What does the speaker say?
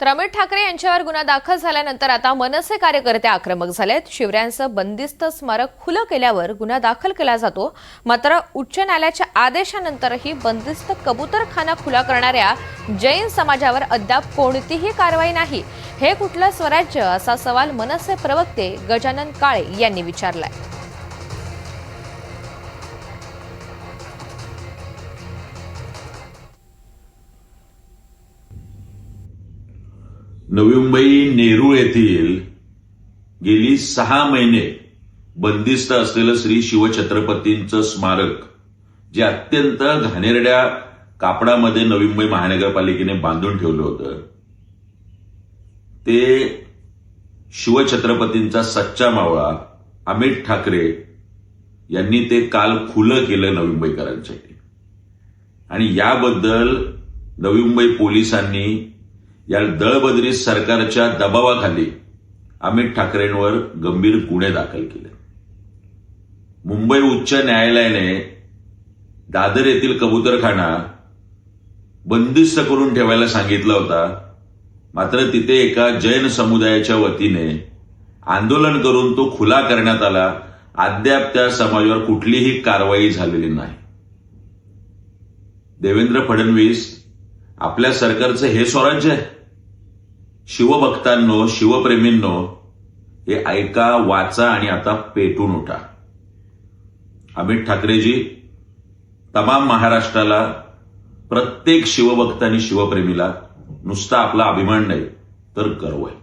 तर अमित ठाकरे यांच्यावर गुन्हा दाखल झाल्यानंतर आता मनसे कार्यकर्ते आक्रमक झालेत. शिवरायांचं बंदिस्त स्मारक खुलं केल्यावर गुन्हा दाखल केला जातो. मात्र उच्च न्यायालयाच्या आदेशानंतरही बंदिस्त कबूतरखाना खुला करणाऱ्या जैन समाजावर अद्याप कोणतीही कारवाई नाही. हे कुठलं स्वराज्य? असा सवाल मनसे प्रवक्ते गजानन काळे यांनी विचारलाय. नवी मुंबई नेरूळ येथील गेली सहा महिने बंदिस्त असलेलं श्री शिवछत्रपतींचं स्मारक जे अत्यंत घाणेरड्या कापडामध्ये नवी मुंबई महानगरपालिकेने बांधून ठेवलं होतं ते शिवछत्रपतींचा सच्चा मावळा अमित ठाकरे यांनी ते काल खुलं केलं नवी मुंबईकरांसाठी आणि याबद्दल नवी मुंबई पोलिसांनी या दळबदरी सरकारच्या दबावाखाली अमित ठाकरेंवर गंभीर गुन्हे दाखल केले. मुंबई उच्च न्यायालयाने दादर येथील कबूतरखाना बंदिस्त करून ठेवायला सांगितला होता. मात्र तिथे एका जैन समुदायाच्या वतीने आंदोलन करून तो खुला करण्यात आला. अद्याप त्या समाजावर कुठलीही कारवाई झालेली नाही. देवेंद्र फडणवीस आपल्या सरकारचं हे स्वराज्य आहे. शिवभक्तांनो शिवप्रेमींनो हे ऐका वाचा आणि आता पेटून उठा. अमित ठाकरेजी तमाम महाराष्ट्राला प्रत्येक शिवभक्त आणि शिवप्रेमीला नुसता आपला अभिमान नाही तर गर्व आहे.